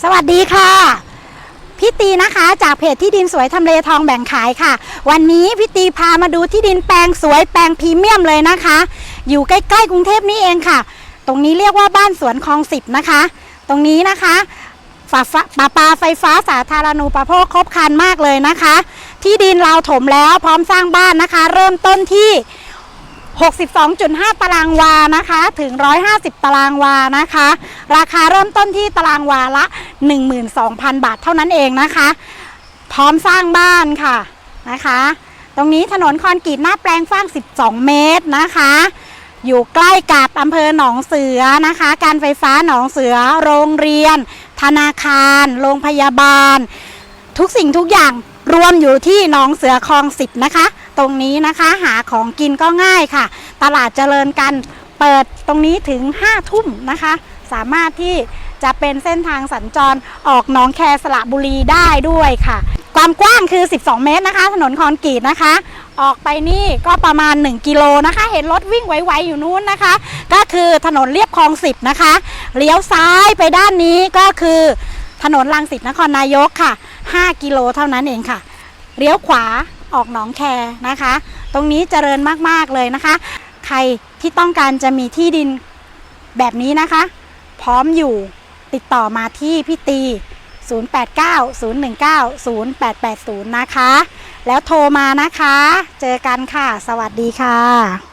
สวัสดีค่ะ พี่ตีนะคะจากเพจที่ดินสวยทำเลทองแบ่งขายค่ะ วันนี้พี่ตีพามาดูที่ดินแปลงสวยแปลงพรีเมียมเลยนะคะ อยู่ใกล้ๆกรุงเทพนี่เองค่ะ ตรงนี้เรียกว่าบ้านสวนคลองสิบนะคะ ตรงนี้นะคะฝาปลาปลาไฟฟ้าสาธารณูปโภคครบครันมากเลยนะคะ ที่ดินเราถมแล้วพร้อมสร้างบ้านนะคะ เริ่มต้นที่ 62.5 ตารางวานะคะถึง 150 ตารางวานะคะ ราคาเริ่มต้นที่ตารางวาละ 12,000 บาทเท่านั้นเองนะคะ พร้อมสร้างบ้านค่ะนะคะ ตรงนี้ถนนคอนกรีตหน้าแปลงฟ้าง 12 เมตรนะคะ อยู่ใกล้กับอำเภอหนองเสือนะคะ การไฟฟ้าหนองเสือ โรงเรียน ธนาคาร โรงพยาบาล ทุกสิ่งทุกอย่างรวมอยู่ที่หนองเสือคลองสิบนะคะ ตรงนี้นะคะหาของกินก็ง่ายค่ะ ตลาดเจริญกันเปิดตรงนี้ถึง5ทุ่มนะคะ สามารถที่จะเป็นเส้นทางสัญจรออกหนองแคสระบุรีได้ด้วยค่ะ ความกว้างคือ 12 เมตรนะคะ ถนนคอนกรีตนะคะ ออกไปนี่ก็ประมาณ 1 กิโลนะคะ เห็นรถวิ่งไวๆอยู่นู้นนะคะ ก็คือถนนเรียบคลองสิบนะคะ เลี้ยวซ้ายไปด้านนี้ก็คือถนนลังสิตนครนายกค่ะ 5 กิโลเท่านั้นเองค่ะ เลี้ยวขวา ออกหนองแคนะคะ ตรงนี้เจริญมากๆเลยนะคะ ใครที่ต้องการจะมีที่ดินแบบนี้นะคะ พร้อมอยู่ติดต่อมาที่พี่ตี 0890190880 นะคะ แล้วโทรมานะคะ เจอกันค่ะ สวัสดีค่ะ